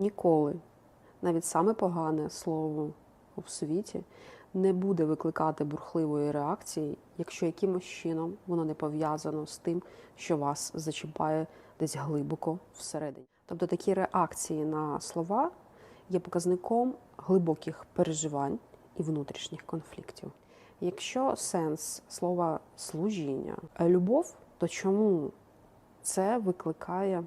Ніколи, навіть саме погане слово у світі, не буде викликати бурхливої реакції, якщо якимось чином воно не пов'язано з тим, що вас зачіпає десь глибоко всередині. Тобто такі реакції на слова є показником глибоких переживань і внутрішніх конфліктів. Якщо сенс слова служіння любов, то чому це викликає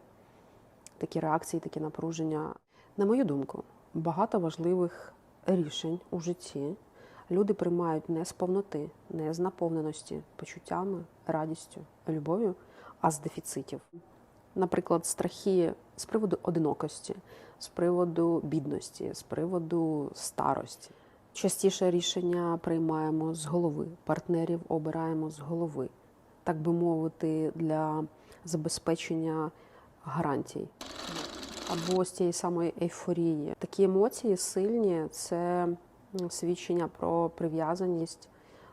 такі реакції, такі напруження? На мою думку, багато важливих рішень у житті люди приймають не з повноти, не з наповненості почуттями, радістю, любов'ю, а з дефіцитів. Наприклад, страхи з приводу одинокості, з приводу бідності, з приводу старості. Частіше рішення приймаємо з голови, партнерів обираємо з голови, так би мовити, для забезпечення гарантій або з тієї самої ейфорії. Такі емоції сильні це свідчення про прив'язаність,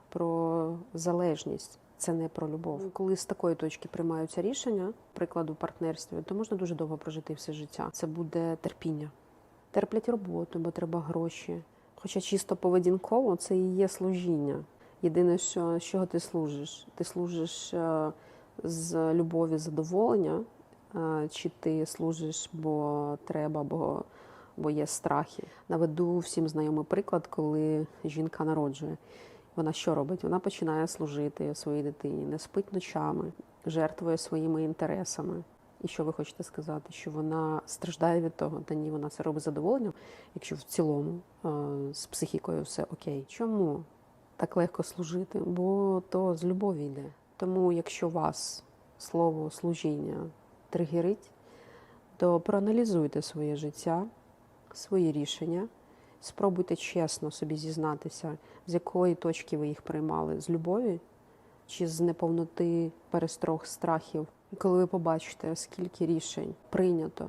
про залежність. Це не про любов. Коли з такої точки приймаються рішення, прикладу партнерстві, то можна дуже довго прожити все життя. Це буде терпіння. Терплять роботу, бо треба гроші. Хоча чисто поведінково це і є служіння. Єдине, що з чого ти служиш? Ти служиш е, з любові, задоволення, чи ти служиш, бо треба, бо, бо є страхи. Наведу всім знайомий приклад, коли жінка народжує. Вона що робить? Вона починає служити своїй дитині, не спить ночами, жертвує своїми інтересами. І що ви хочете сказати? Що вона страждає від того? Та ні, вона це робить задоволенням, якщо в цілому з психікою все окей. Чому так легко служити? Бо то з любові йде. Тому, якщо вас слово служіння тригерить, то проаналізуйте своє життя, свої рішення. Спробуйте чесно собі зізнатися, з якої точки ви їх приймали, з любові чи з неповноти перестрог страхів. Коли ви побачите, скільки рішень прийнято,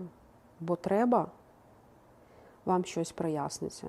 бо треба, вам щось проясниться.